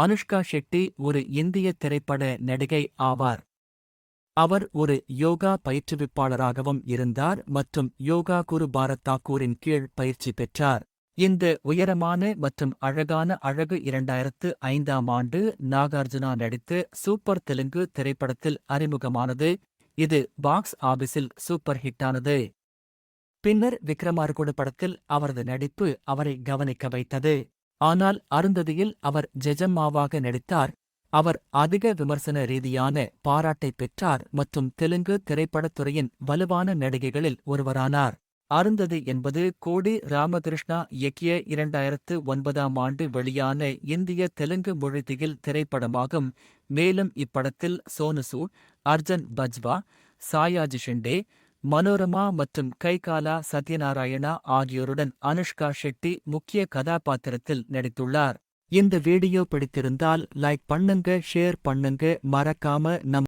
அனுஷ்கா ஷெட்டி ஒரு இந்திய திரைப்பட நடிகை ஆவார். அவர் ஒரு யோகா பயிற்றுவிப்பாளராகவும் இருந்தார் மற்றும் யோகா குரு பாரத் தாக்கூரின் கீழ் பயிற்சி பெற்றார். இந்த உயரமான மற்றும் அழகான அழகு இரண்டாயிரத்து ஐந்தாம் ஆண்டு நாகார்ஜுனா நடித்து சூப்பர் தெலுங்கு திரைப்படத்தில் அறிமுகமானது. இது பாக்ஸ் ஆபீஸில் சூப்பர் ஹிட்டானது. பின்னர் விக்ரமார்குடு படத்தில் அவரது நடிப்பு அவரை கவனிக்க வைத்தது. ஆனால் அருந்ததியில் அவர் ஜெஜம்மாவாக நடித்தார். அவர் அதிக விமர்சன ரீதியான பாராட்டை பெற்றார் மற்றும் தெலுங்கு திரைப்படத் துறையின் வலுவான நடிகைகளில் ஒருவரானார். அருந்ததி என்பது கோடி ராமகிருஷ்ணா இயக்கிய இரண்டாயிரத்து ஒன்பதாம் ஆண்டு வெளியான இந்திய தெலுங்கு மொழிதியில் திரைப்படமாகும். மேலும் இப்படத்தில் சோனு சூட் அர்ஜன் பஜ்வா சாயாஜி ஷிண்டே மனோரமா மற்றும் கைகாலா சத்யநாராயணா ஆகியோருடன் அனுஷ்கா ஷெட்டி முக்கிய கதாபாத்திரத்தில் நடித்துள்ளார். இந்த வீடியோ பிடித்திருந்தால் லைக் பண்ணுங்க ஷேர் பண்ணுங்க மறக்காம நம்